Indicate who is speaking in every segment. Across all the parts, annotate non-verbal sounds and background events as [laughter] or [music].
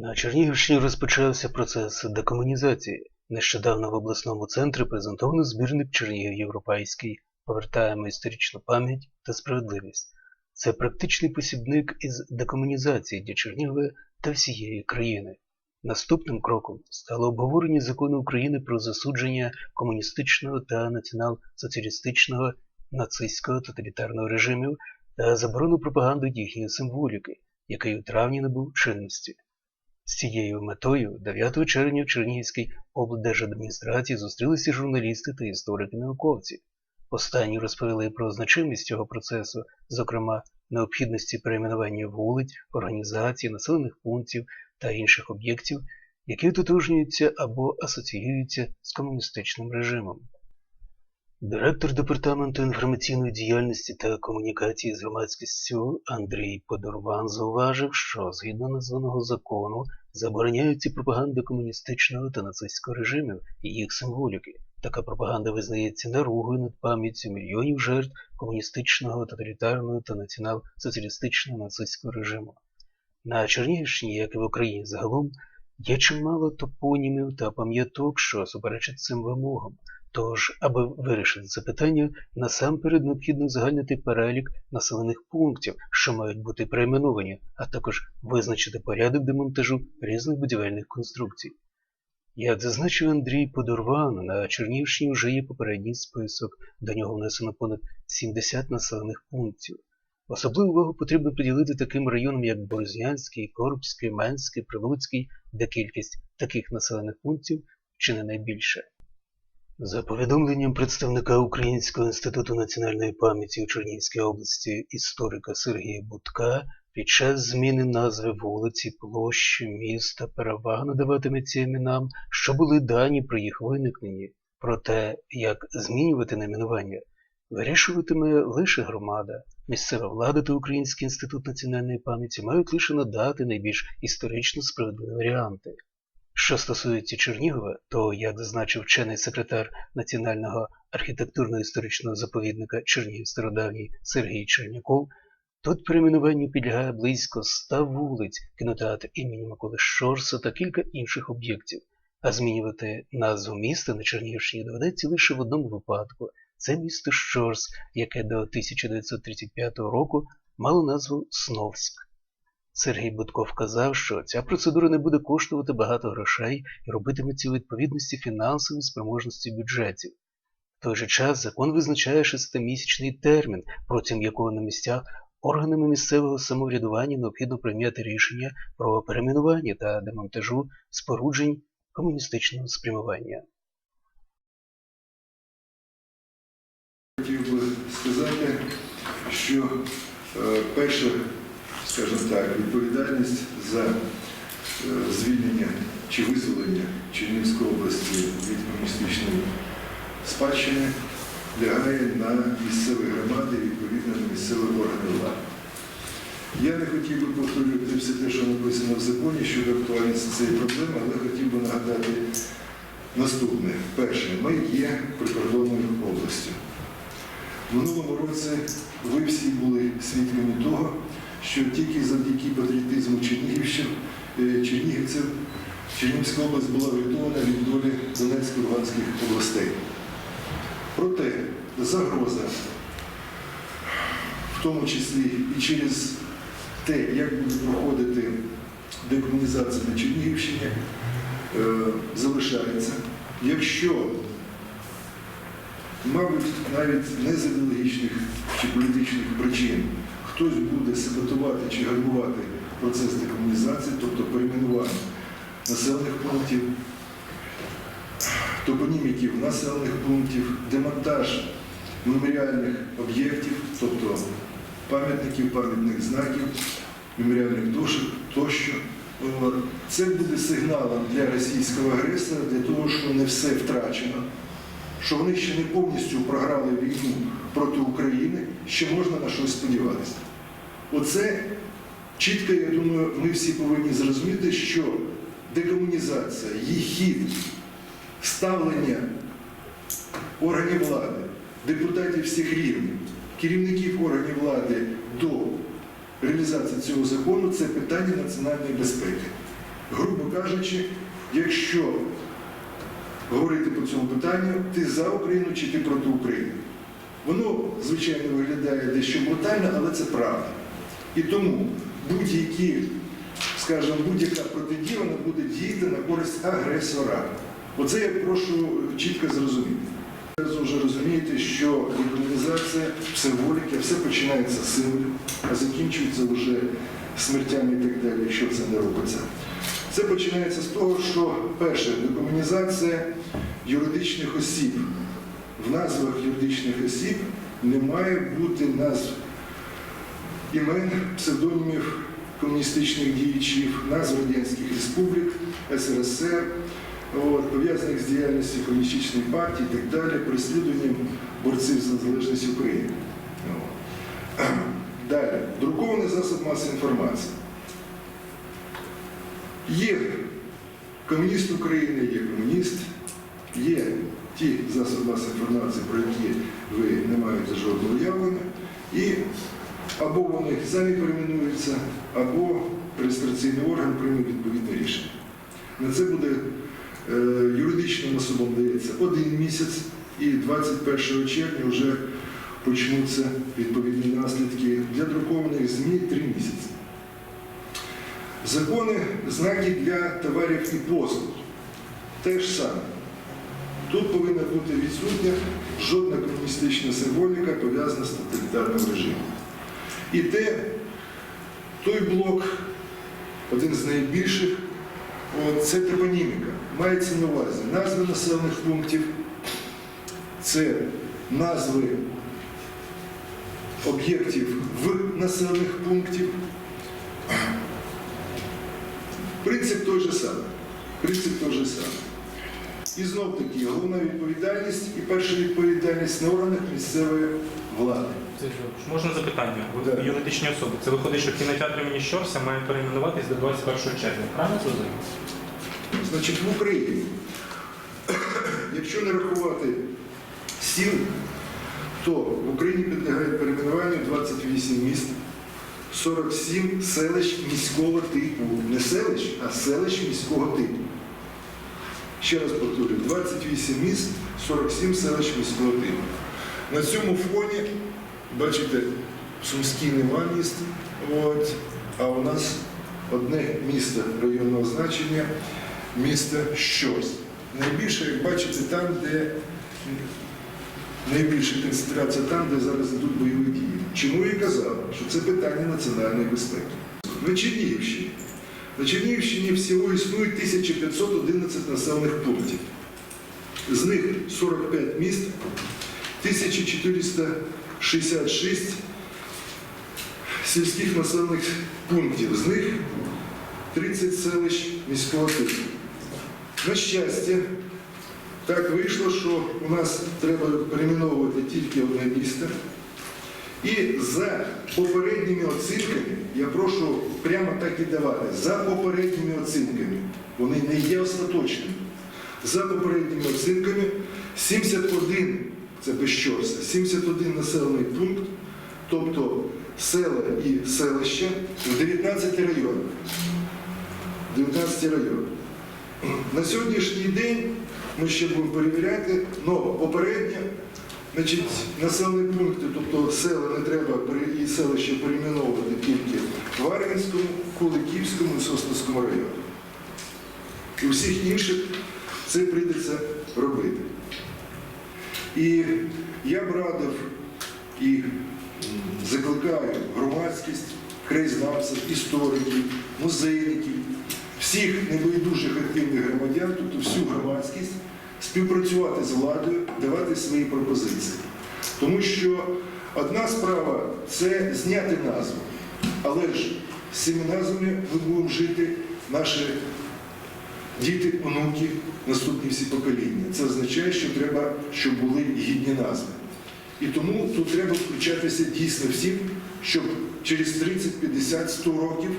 Speaker 1: На Чернігівщині розпочався процес декомунізації. Нещодавно в обласному центрі презентовано збірник Чернігів Європейський Повертаємо історичну пам'ять та справедливість. Це практичний посібник із декомунізації для Чернігова та всієї країни. Наступним кроком стало обговорення закону України про засудження комуністичного та націонал-соціалістичного нацистського тоталітарного режимів та заборону пропаганди їхньої символіки, який у травні набув чинності. З цією метою 9 червня в Чернігівській облдержадміністрації зустрілися журналісти та історики-науковці. Останні розповіли про значимість цього процесу, зокрема необхідності перейменування вулиць, організацій, населених пунктів та інших об'єктів, які ототожнюються або асоціюються з комуністичним режимом. Директор департаменту інформаційної діяльності та комунікації з громадськістю Андрій Подорван зауважив, що згідно названого закону забороняється пропаганда комуністичного та нацистського режимів і їх символіки. Така пропаганда визнається наругою над пам'яттю мільйонів жертв комуністичного, тоталітарного та націонал-соціалістичного нацистського режиму. На Чернігівщині, як і в Україні загалом, є чимало топонімів та пам'яток, що суперечать цим вимогам. Тож, аби вирішити це питання, насамперед необхідно узагальнити перелік населених пунктів, що мають бути перейменовані, а також визначити порядок демонтажу різних будівельних конструкцій. Як зазначив Андрій Подорван, на Чернігівщині вже є попередній список, до нього внесено понад 70 населених пунктів. Особливу увагу потрібно приділити таким районам, як Борзнянський, Коробський, Менський, Прилуцький, де кількість таких населених пунктів чи не найбільша. За повідомленням представника Українського інституту національної пам'яті у Чернігівській області історика Сергія Будка, під час зміни назви вулиці, площі, міста перевага надаватиметься іменам, що були дані при їх виникненні. Про те, як змінювати найменування, вирішуватиме лише громада. Місцева влада та Український інститут національної пам'яті мають лише надати найбільш історично справедливі варіанти. Що стосується Чернігова, то, як зазначив вчений секретар Національного архітектурно-історичного заповідника Чернігів Стародавній Сергій Черняков, тут перейменуванню підлягає близько ста вулиць, кінотеатр імені Миколи Щорса та кілька інших об'єктів, а змінювати назву міста на Чернігівщині доведеться лише в одному випадку це місто Щорс, яке до 1935 року мало назву Сновськ. Сергій Будко вказав, що ця процедура не буде коштувати багато грошей і робитиметься у відповідності фінансової спроможності бюджетів. В той же час закон визначає шестимісячний термін, протягом якого на місцях органами місцевого самоврядування необхідно прийняти рішення про перейменування та демонтажу споруджень комуністичного спрямування.
Speaker 2: Сказати, що е, перша, скажімо так, відповідальність за е, звільнення чи визволення Чернігівської області від комуністичної спадщини лягає на місцеві громади і відповідно на місцеві органи влади. Я не хотів би повторювати все те, що написано в законі щодо актуальності цієї проблеми, але хотів би нагадати наступне. Перше, ми є прикордонною областю. В минулому році ви всі були свідками того, що тільки завдяки патріотизму Чернігівщин, е, чернігівців Чернігівська область була врятована від долі Донецької Луганських областей. Проте загроза, в тому числі і через те, як буде проходити декомунізація на Чернігівщині, е, залишається. Якщо Мабуть, навіть не з ідеологічних чи політичних причин хтось буде саботувати чи гальмувати процес декомунізації, тобто перейменування населених пунктів, топоніміків населених пунктів, демонтаж меморіальних об'єктів, тобто пам'ятників, пам'ятних знаків, меморіальних дошок тощо. Це буде сигналом для російського агресора, для того, що не все втрачено що вони ще не повністю програли війну проти України, ще можна на щось сподіватися. Оце чітко, я думаю, ми всі повинні зрозуміти, що декомунізація, її ставлення органів влади, депутатів всіх рівнів, керівників органів влади до реалізації цього закону це питання національної безпеки. грубо кажучи, якщо говорити по цьому питанню, ти за Україну чи ти проти України. Воно, звичайно, виглядає дещо брутально, але це правда. І тому будь-які, скажімо, будь-яка протидія вона буде діяти на користь агресора. Оце я прошу чітко зрозуміти. Ви вже розумієте, що декомунізація, символіка, все починається з символів, а закінчується вже смертями і так далі, якщо це не робиться. Це починається з того, що перше, декомунізація юридичних осіб. В назвах юридичних осіб не має бути назв імен, псевдонімів комуністичних діячів, назв радянських республік, СРСР, пов'язаних з діяльністю комуністичної партії і так далі, переслідуванням борців за незалежність України. [clears throat] Далі, друкований засоб масової інформації. Є комуніст України, є комуніст, є ті засоби масової інформації, про які ви не маєте жодного уявлення, і або вони самі перейменуються, або реєстраційний орган прийме відповідне рішення. На це буде е, юридичним особам дається один місяць, і 21 червня вже почнуться відповідні наслідки для друкованих ЗМІ три місяці. Закони, знаки для товарів і послуг. Те ж саме. Тут повинна бути відсутня жодна комуністична символіка, пов'язана з тоталітарним режимом. І те, той блок, один з найбільших, це топоніміка. Мається на увазі назви населених пунктів, це назви об'єктів в населених пунктів. Принцип той же самий. Принцип той же самий. І знов таки головна відповідальність і перша відповідальність на органах місцевої влади.
Speaker 3: Федорович, Можна запитання? Ви
Speaker 2: Да.
Speaker 3: юридичні особи. Це виходить, що кінотеатр імені Щорса має перейменуватись до 21 червня. Правильно зрозумів?
Speaker 2: Значить, в Україні, [coughs] якщо не рахувати сіл, то в Україні підлягають перейменуванню 28 міст, 47 селищ міського типу. Не селищ, а селищ міського типу. Ще раз повторюю, 28 міст, 47 селищ міського типу. На цьому фоні, бачите, в Сумській нема міст, от, а у нас одне місто районного значення, місто Щось. Найбільше, як бачите, там, де найбільша концентрація там, де зараз йдуть бойові дії. Чому я казав, що це питання національної безпеки. На Чернігівщині. На Чернігівщині всього існує 1511 населених пунктів. З них 45 міст, 1466 сільських населених пунктів. З них 30 селищ міського типу. На щастя, так вийшло, що у нас треба перейменовувати тільки одне місто. І за попередніми оцінками, я прошу прямо так і давати, за попередніми оцінками, вони не є остаточними. За попередніми оцінками 71, це без Щорса, 71 населений пункт, тобто села і селища в 19 районах. 19 районах. На сьогоднішній день ми ще будемо перевіряти, але попередньо значить, населені пункти, тобто села не треба і селища перейменовувати тільки в Варвинському, Куликівському і Сосновському районах. І всіх інших це прийдеться робити. І я б радив і закликаю громадськість, краєзнавців, істориків, музейників, всіх небайдужих активних громадян, тобто всю громадськість, співпрацювати з владою, давати свої пропозиції. Тому що одна справа це зняти назву, але ж з цими назвами ми будемо жити наші діти, онуки, наступні всі покоління. Це означає, що треба, щоб були гідні назви. І тому тут треба включатися дійсно всім, щоб через 30, 50, 100 років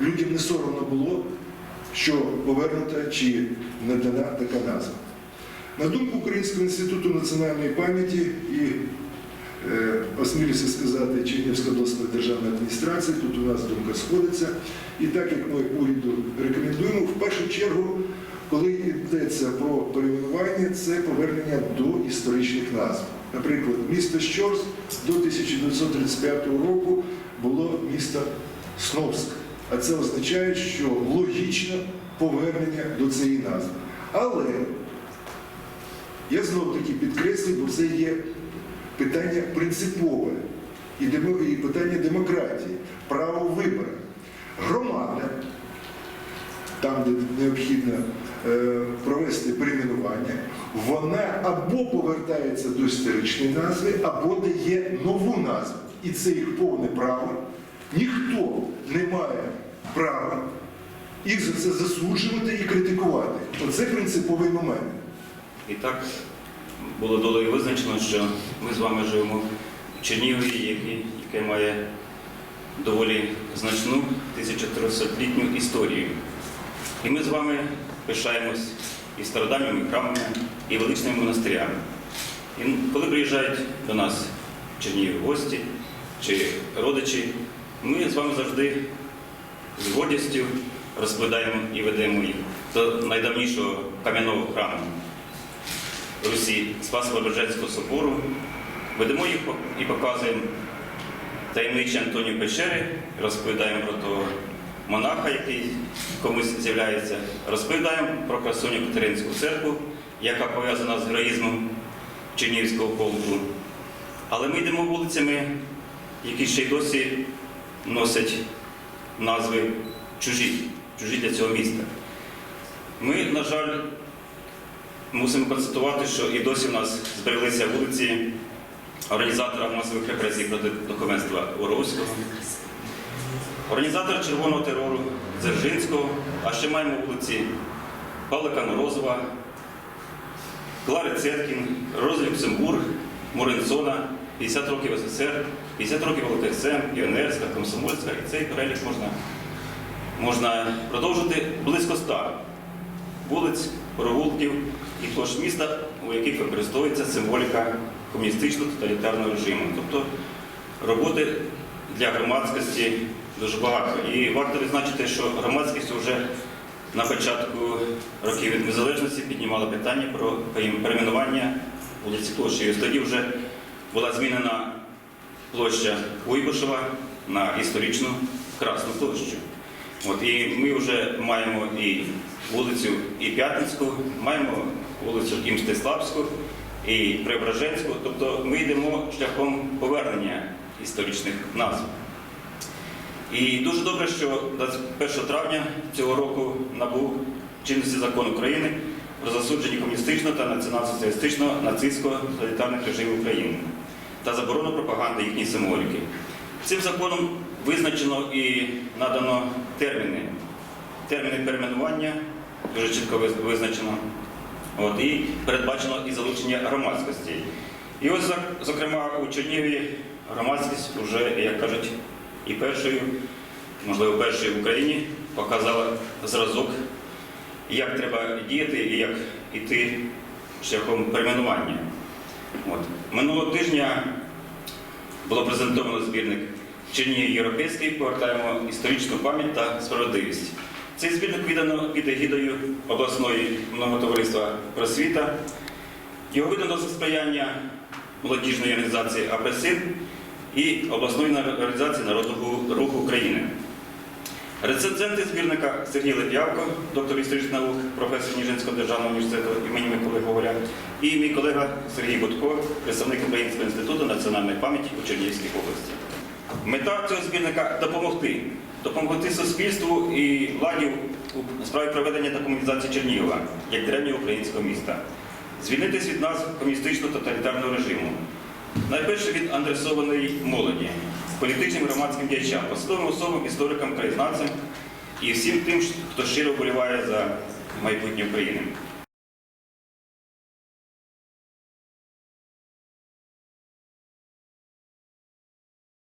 Speaker 2: людям не соромно було, що повернута чи надана така назва. На думку Українського інституту національної пам'яті і е, осмілюся сказати, Чернігівська обласної державної адміністрації, тут у нас думка сходиться. І так як ми уряду рекомендуємо, в першу чергу, коли йдеться про перейменування, це повернення до історичних назв. Наприклад, місто Щорс до 1935 року було місто Сновськ. А це означає, що логічно повернення до цієї назви. Але я знов таки підкреслюю, бо це є питання принципове і питання демократії, право вибору. Громада, там, де необхідно е, провести перейменування, вона або повертається до історичної назви, або дає нову назву. І це їх повне право. Ніхто не має права їх за це засуджувати і критикувати. Оце принциповий момент.
Speaker 4: І так було долею визначено, що ми з вами живемо в Чернігові, яке має доволі значну 1300-літню історію. І ми з вами пишаємось і стародавніми храмами, і величними монастирями. І коли приїжджають до нас Чернігів гості чи родичі, ми з вами завжди з гордістю розповідаємо і ведемо їх до найдавнішого кам'яного храму Русі Спасо-Преображенського собору. Ведемо їх і показуємо таємничі Антонію печери, розповідаємо про того монаха, який комусь з'являється, розповідаємо про красуню Катеринську церкву, яка пов'язана з героїзмом Чернігівського полку. Але ми йдемо вулицями, які ще й досі носять назви чужі, чужі для цього міста. Ми, на жаль, мусимо констатувати, що і досі в нас збереглися вулиці організатора масових репресій проти духовенства Уровського, організатора червоного терору Дзержинського, а ще маємо вулиці Павлика Морозова, Клари Цеткін, Рози Люксембург, Моренцона, 50 років СССР, 50 років ЛКСМ, Піонерська, Комсомольська, і цей перелік можна, можна продовжити близько ста вулиць, провулків і площ міста, у яких використовується символіка комуністично-тоталітарного режиму. Тобто роботи для громадськості дуже багато. І варто відзначити, що громадськість вже на початку років від незалежності піднімала питання про перейменування вулиці площі. Тоді вже була змінена площа Куйбишева на історичну Красну площу. От, і ми вже маємо і вулицю і П'ятницьку, маємо вулицю і Мстиславську, і Преображенську. Тобто ми йдемо шляхом повернення історичних назв. І дуже добре, що 21 травня цього року набув чинності закон України про засудження комуністичного та націонал-соціалістичного нацистського тоталітарних режимів України та заборону пропаганди їхньої символіки. Цим законом визначено і надано терміни. Терміни перейменування дуже чітко визначено. От, і передбачено і залучення громадськості. І ось, зокрема, у Чернігові громадськість вже, як кажуть, і першою, можливо, першою в Україні показала зразок, як треба діяти і як йти шляхом перейменування. От. Минулого тижня було презентовано збірник Чернігів Європейський, повертаємо історичну пам'ять та справедливість. Цей збірник віддано під егідою обласної многотовариства просвіта. Його видано за сприяння молодіжної організації «Апресин» і обласної організації Народного руху України. Рецензенти збірника Сергій Леп'явко, доктор історичних наук, професор Ніжинського державного університету імені Миколи Гоголя, і мій колега Сергій Будко, представник Українського інституту національної пам'яті у Чернігівській області. Мета цього збірника допомогти. Допомогти суспільству і владі у справі проведення та комунізації Чернігова як древнього українського міста, звільнитись від назв комуністичного тоталітарного режиму. Найперше від адресованої молоді, політичним громадським діячам, посадовим особам, історикам, краєзнавцям і всім тим, хто щиро вболіває за майбутнє України.